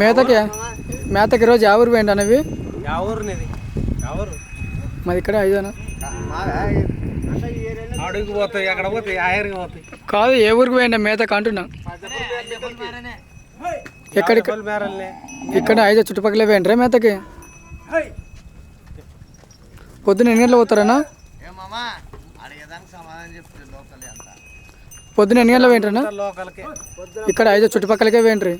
మేతకి మేతకి రోజు ఎవరు పోయిండి అనేవి? మాది ఇక్కడ ఐదేనా? అడుగు పోతాయి ఎక్కడ పోతాయి ఆయరికి పోతాయి. కాదు ఏ ఊరికి పోయిండి మేతకి అంటున్నా. మేరల్ని. ఇక్కడ ఐదు చుట్టుపక్కల పోయిండ్రా మేతకి? పొద్దున ఎన్ని గంటలు పోతారన్నా? పొద్దున ఎన్ని గంటలు పోయిండ్రన్నా? లోకల్కి. ఇక్కడ ఐదు చుట్టుపక్కలకే పోయిండ్రి.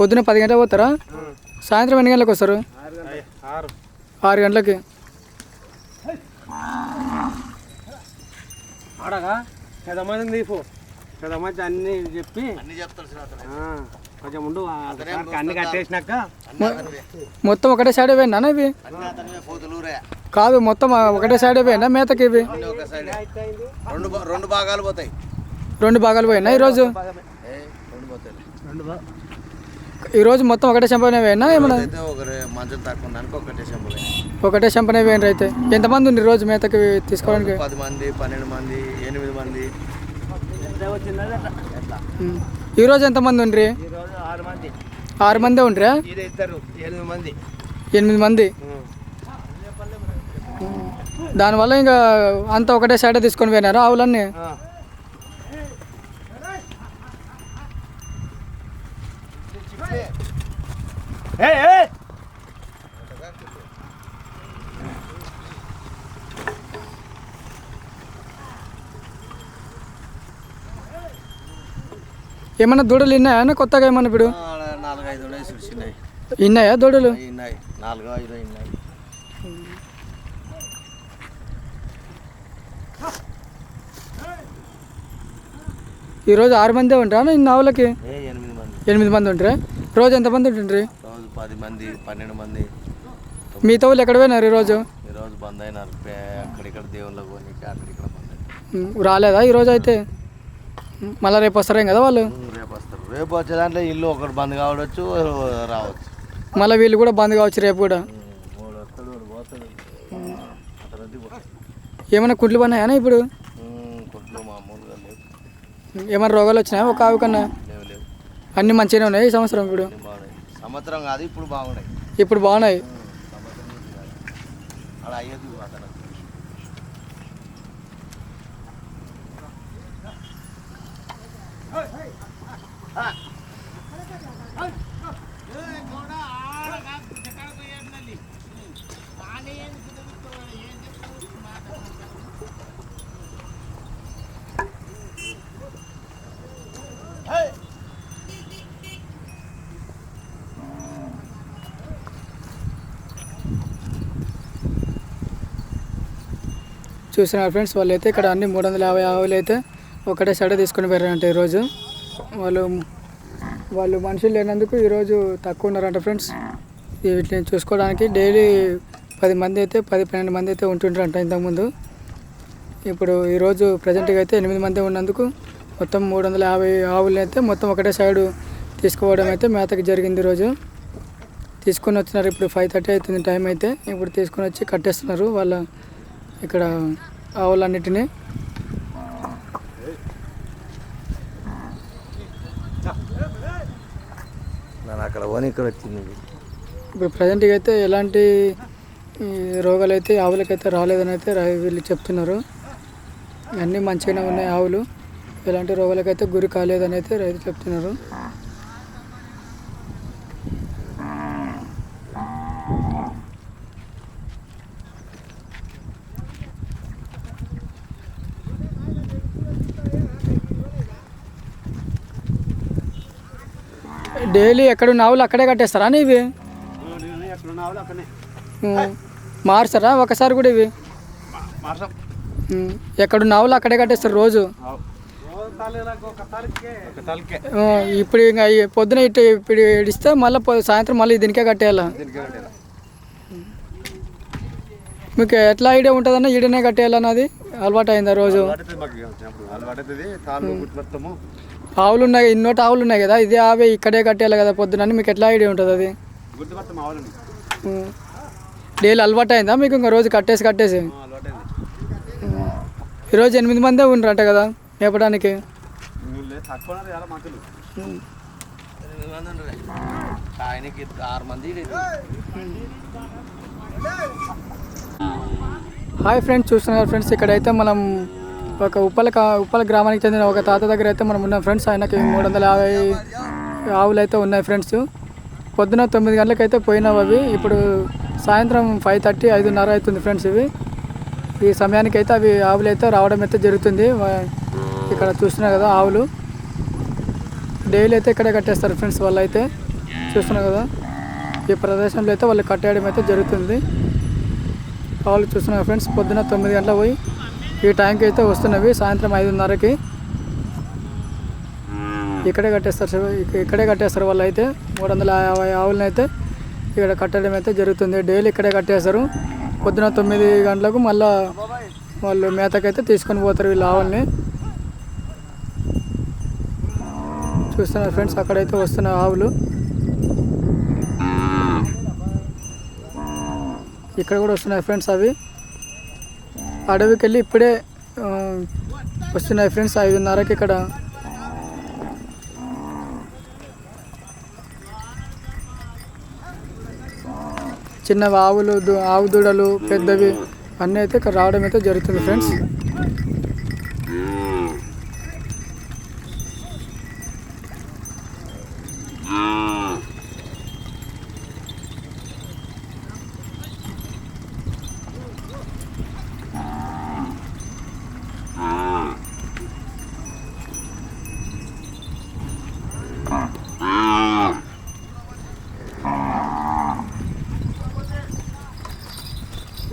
పొద్దున పది గంటలకు పోతారా? సాయంత్రం ఎన్ని గంటలకు వస్తారు? ఆరు గంటలకి. తీపు పెద్దమంది అన్ని చెప్పి కొంచెం ఉండు ఆ ఒకసారికి అన్ని కట్టేసినాక. మొత్తం ఒకటే సైడ్ పోయిందా ఇవి? కాదు మొత్తం ఒకటే సైడ్ పోయిందా మేతకి ఇవి? రెండు భాగాలు పోతాయి. రెండు భాగాలు పోయినా ఈరోజు? రెండు పోతాయి ఈరోజు మొత్తం ఒకటే చెంపనే పోయినా ఏమన్నా? ఒకటే చెంపనే పోయినరు అయితే. ఎంతమంది ఉంది రోజు మేతకి తీసుకోవడానికి? పది మంది పన్నెండు మంది ఎనిమిది మంది. ఉం. ఈరోజు ఎంతమంది ఉండ్రి? ఆరు మంది ఆరు మందే ఉండ్రా ఎనిమిది మంది. దానివల్ల ఇంకా అంతా ఒకటే సైడ్ తీసుకొని పోయినారు ఆవులన్నీ? ఏమన్నా దూడలు ఇన్నాయా? కొత్తగా ఏమన్నా ఇప్పుడు? ఉన్నాయి ఇన్నాయా దూడలు? నాలుగు ఐదు ఈరోజు ఆరు మందే ఉంటారా ఇన్ని ఆవులకి? ఎనిమిది మంది ఉంటారా? రోజు ఎంతమంది ఉంటుండ్రి? రోజు పది మంది పన్నెండు మంది. మీ తోళ్ళు ఎక్కడ పోయినారు ఈరోజు? ఈరోజు బంద్ అయినారు. అక్కడిక్కడ దేవుళ్ళ పోనీకి అక్కడిక్కడ బంద్ అయినారు. ఉం, రాలేదా ఈరోజు అయితే? మళ్ళీ రేపు వస్తారేం కదా వాళ్ళు? రేపు వస్తారు. రేపు వచ్చే దాంట్లో ఇల్లు ఒకటి బంద్ కావడచ్చు రావచ్చు. మళ్ళీ వీళ్ళు కూడా బంద్ కావచ్చు రేపు కూడా? ఏమైనా కుట్లు పన్నాయా ఇప్పుడు? కొట్లు మామూలుగా లేవు. ఏమైనా రోగాలు వచ్చినాయా ఒక ఆవు కన్నా? అన్నీ మంచిగానే ఉన్నాయి ఈ సంవత్సరం ఇప్పుడు? సంవత్సరం కాదు ఇప్పుడు బాగున్నాయి. ఇప్పుడు బాగున్నాయి. చూసినారు ఫ్రెండ్స్. వాళ్ళు అయితే ఇక్కడ అన్ని మూడు వందల యాభై ఆవులు అయితే ఒకటే సడ తీసుకొని పోయారంట ఈరోజు. వాళ్ళు వాళ్ళు మనుషులు లేనందుకు ఈరోజు తక్కువ ఉన్నారంట ఫ్రెండ్స్. వీటిని చూసుకోవడానికి డైలీ పది మంది అయితే పది పన్నెండు మంది అయితే ఉంటుంటారంట ఇంతకుముందు. ఇప్పుడు ఈరోజు ప్రజెంట్గా అయితే ఎనిమిది మంది ఉన్నందుకు మొత్తం మూడు వందల యాభై ఆవులు అయితే మొత్తం ఒకటే సైడు తీసుకోవడం అయితే మేతకి జరిగింది ఈరోజు. తీసుకొని వచ్చినారు. ఇప్పుడు ఫైవ్ థర్టీ అవుతుంది టైం అయితే. ఇప్పుడు తీసుకొని వచ్చి కట్టేస్తున్నారు. వాళ్ళ ఇక్కడ ఆవులన్నిటినీ. అక్కడ ఇక్కడ వచ్చింది. ఇప్పుడు ప్రజెంట్గా అయితే ఎలాంటి రోగాలు అయితే ఆవులకైతే రాలేదని అయితే వీళ్ళు చెప్తున్నారు. అన్నీ మంచిగానే ఉన్నాయి ఆవులు. ఎలాంటి రోగాలకైతే గురి కాలేదని అయితే రైతు చెప్తున్నారు. డైలీ ఎక్కడున్న ఆవులు అక్కడే కట్టేస్తారా ఇవి? ఎక్కడ. మార్చరా ఒకసారి కూడా ఇవి. ఎక్కడున్న ఆవులు అక్కడే కట్టేస్తారు రోజు? ఇప్పుడు ఇంకా పొద్దున ఇటు ఇప్పుడు ఇడిస్తే మళ్ళీ సాయంత్రం మళ్ళీ దీనికే కట్టేయాలా. మీకు ఎట్లా ఐడియా ఉంటుందన్న ఈడనే కట్టేయాలన్నది? అలవాటు అయిందా రోజు ఆవులు ఉన్నాయి ఇన్నోటి ఆవులు ఉన్నాయి కదా ఇదే ఆవే ఇక్కడే కట్టేయాలి కదా పొద్దున మీకు ఎట్లా ఐడియా ఉంటుంది అది. డైలీ అలవాటు అయిందా మీకు ఇంకా రోజు కట్టేసి కట్టేసి? ఈరోజు ఎనిమిది మందే ఉన్నారంట కదా మేపడానికి? ఆయనకి ఆరు మంది. హాయ్ ఫ్రెండ్స్ చూస్తున్నారు ఫ్రెండ్స్ ఇక్కడైతే మనం ఒక ఉప్పల ఉప్పల గ్రామానికి చెందిన ఒక తాత దగ్గర అయితే మనం ఉన్నాం ఫ్రెండ్స్. ఆయనకి మూడు వందల యాభై ఆవులు అయితే ఉన్నాయి ఫ్రెండ్స్. పొద్దున తొమ్మిది గంటలకైతే పోయినావు అవి. ఇప్పుడు సాయంత్రం ఫైవ్ థర్టీ ఐదున్నర అవుతుంది ఫ్రెండ్స్ ఇవి. ఈ సమయానికి అయితే అవి ఆవులు అయితే రావడం అయితే జరుగుతుంది. ఇక్కడ చూస్తున్నారు కదా ఆవులు. డైలీ అయితే ఇక్కడే కట్టేస్తారు ఫ్రెండ్స్ వాళ్ళు అయితే చూస్తున్నారు కదా. ఈ ప్రదేశంలో అయితే వాళ్ళు కట్టేయడం అయితే జరుగుతుంది. ఆవులు చూస్తున్నారు ఫ్రెండ్స్. పొద్దున తొమ్మిది గంటల పోయి ఈ టైంకి అయితే వస్తున్నవి సాయంత్రం ఐదున్నరకి. ఇక్కడే కట్టేస్తారు ఇక్కడే కట్టేస్తారు వాళ్ళు అయితే మూడు వందల యాభై ఆవులను అయితే ఇక్కడ కట్టడం అయితే జరుగుతుంది. డైలీ ఇక్కడే కట్టేస్తారు. పొద్దున తొమ్మిది గంటలకు మళ్ళా వాళ్ళు మేతకైతే తీసుకొని పోతారు వీళ్ళు ఆవుల్ని. చూస్తున్నారు ఫ్రెండ్స్ అక్కడైతే వస్తున్న ఆవులు. ఇక్కడ కూడా వస్తున్నాయి ఫ్రెండ్స్ అవి. అడవికి వెళ్ళి ఇప్పుడే వస్తున్నాయి ఫ్రెండ్స్ ఐదున్నరకి ఇక్కడ. చిన్న ఆవులు దు- ఆవు దూడలు పెద్దవి అన్నీ అయితే ఇక్కడ రావడం అయితే జరుగుతుంది ఫ్రెండ్స్.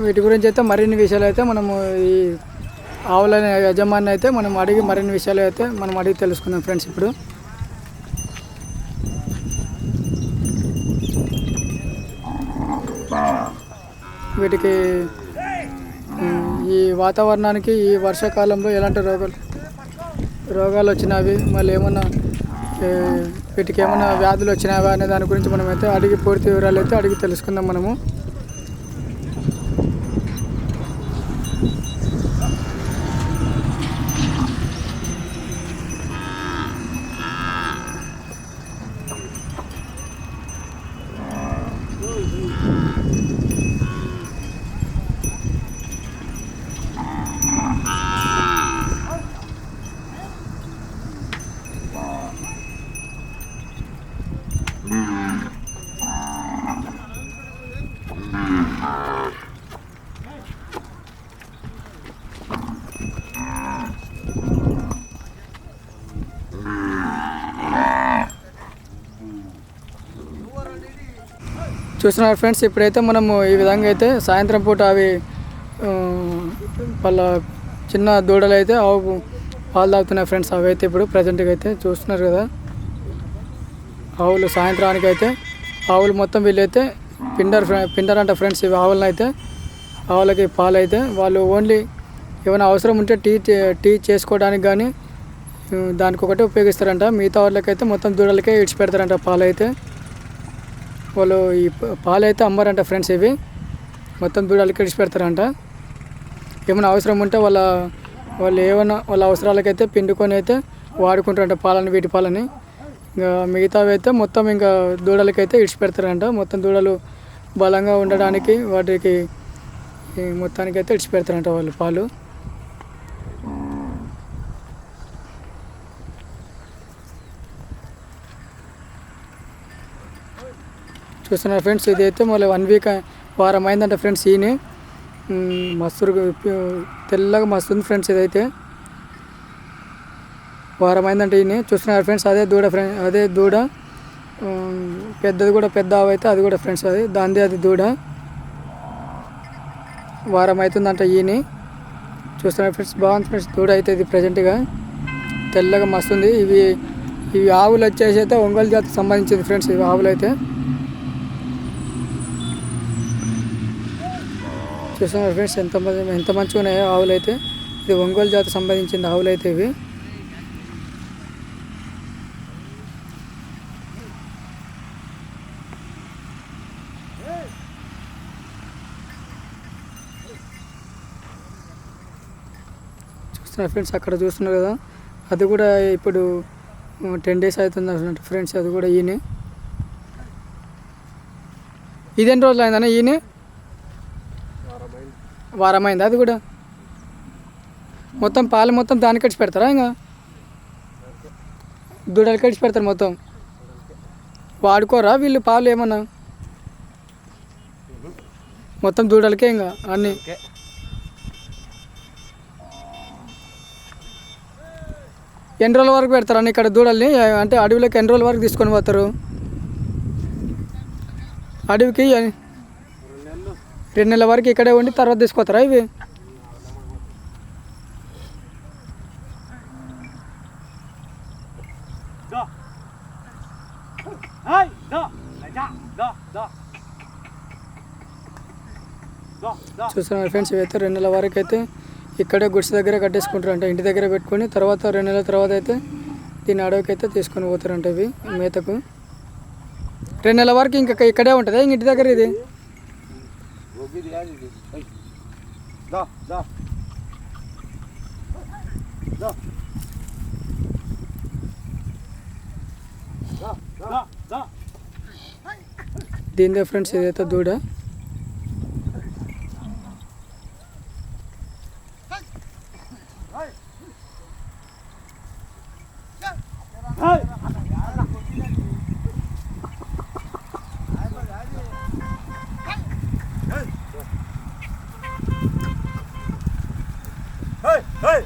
వీటి గురించి అయితే మరిన్ని విషయాలు అయితే మనము ఈ ఆవుల యజమాని అయితే మనం అడిగి మరిన్ని విషయాలు అయితే మనం అడిగి తెలుసుకుందాం ఫ్రెండ్స్ ఇప్పుడు. వీటికి ఈ వాతావరణానికి ఈ వర్షాకాలంలో ఎలాంటి రోగాలు రోగాలు వచ్చినవి మళ్ళీ ఏమన్నా వీటికి ఏమైనా వ్యాధులు వచ్చినావా అనే దాని గురించి మనమైతే అడిగి పూర్తి వివరాలు అయితే అడిగి తెలుసుకుందాం మనము. చూస్తున్నారు ఫ్రెండ్స్. ఇప్పుడైతే మనము ఈ విధంగా అయితే సాయంత్రం పూట అవి వాళ్ళ చిన్న దూడలు అయితే ఆవు పాలు తాగుతున్నాయి ఫ్రెండ్స్. అవి అయితే ఇప్పుడు ప్రజెంట్గా అయితే చూస్తున్నారు కదా. ఆవులు సాయంత్రానికి అయితే ఆవులు మొత్తం వీళ్ళైతే పిండర్ పిండర్ అంట ఫ్రెండ్స్ ఇవి ఆవులను అయితే. ఆవులకి పాలు అయితే వాళ్ళు ఓన్లీ ఏమైనా అవసరం ఉంటే టీ టీ చేసుకోవడానికి కానీ దానికి ఒకటే ఉపయోగిస్తారంట. మిగతా వాళ్ళకైతే మొత్తం దూడలకే ఇడిచిపెడతారంట పాలు అయితే వాళ్ళు ఈ పాలైతే అమ్మారంట ఫ్రెండ్స్ ఇవి. మొత్తం దూడలకి ఇడిచి పెడతారంట. ఏమైనా అవసరం ఉంటే వాళ్ళ వాళ్ళు ఏమైనా వాళ్ళ అవసరాలకైతే పిండుకొని అయితే వాడుకుంటారంట పాలని వీటి పాలని. ఇంకా మిగతావి అయితే మొత్తం ఇంకా దూడలకైతే ఇడిచిపెడతారంట మొత్తం దూడలు బలంగా ఉండడానికి వాటికి మొత్తానికైతే మొత్తానికి అయితే వాళ్ళు పాలు. చూస్తున్నారు ఫ్రెండ్స్. ఇదైతే మళ్ళీ వన్ వీక్ వారం అయిందంట ఫ్రెండ్స్ ఈయన. మస్తు తెల్లగా మస్తు ఉంది ఫ్రెండ్స్ ఇదైతే. వారం అయిందంటే ఈయన. చూస్తున్నారు ఫ్రెండ్స్ అదే దూడ ఫ్రెండ్ అదే దూడ. పెద్దది కూడా పెద్ద ఆవు అయితే అది కూడా ఫ్రెండ్స్ అది. దాంది అది దూడ. వారం అవుతుందంట ఈయన. చూస్తున్నారు ఫ్రెండ్స్ బాగుంది ఫ్రెండ్స్ దూడ అయితే ఇది ప్రజెంట్గా. తెల్లగా మస్తుంది ఇవి ఇవి ఆవులు వచ్చేసి అయితే ఒంగోలు జాతికి సంబంధించింది ఫ్రెండ్స్ ఇవి ఆవులు అయితే. చూస్తున్నారు ఫ్రెండ్స్ ఎంత మంచి ఎంత మంచిగా ఉన్నాయో ఆవులు అయితే ఇది ఒంగోలు జాతికి సంబంధించిన ఆవులు అయితే ఇవి. చూస్తున్నారు ఫ్రెండ్స్ అక్కడ చూస్తున్నారు కదా. అది కూడా ఇప్పుడు టెన్ డేస్ అవుతుంది అన్నట్టు ఫ్రెండ్స్ అది కూడా ఈయన. ఇదేం రోజులు అయిందన్న ఈయన? వారమైంది అది కూడా? మొత్తం పాలు మొత్తం దానికి కడిచి పెడతారా ఇంకా? దూడలు కడిచి పెడతారు మొత్తం. వాడుకోరా వీళ్ళు పాలు ఏమన్నా? మొత్తం దూడలకే ఇంకా అన్నీ. ఎన్ని రోజుల వరకు పెడతారు అన్న ఇక్కడ దూడల్ని? అంటే అడవిలోకి ఎన్ని రోజుల వరకు తీసుకొని పోతారు? అడవికి రెండు నెలలు వరకు ఇక్కడే ఉండి తర్వాత తీసుకొస్తారా ఇవి? చూస్తున్నారు ఫ్రెండ్స్ ఇవైతే రెండు నెలల వరకు అయితే ఇక్కడే గుడిసె దగ్గర కట్టేసుకుంటారు అంటే ఇంటి దగ్గర పెట్టుకొని తర్వాత రెండు నెలల తర్వాత అయితే దీని అడవికి అయితే తీసుకొని పోతారంట ఇవి మేతకు. రెండు నెలల వరకు ఇంకా ఇక్కడే ఉంటుందా? ఇంక ఇంటి దగ్గర ఇది? గోబీది కాదు ఇది ఏయ్. దా దా దా. దా. దా దా. దీనిదే ఫ్రెండ్స్ ఇదైతే దూడ హాయ్ హాయ్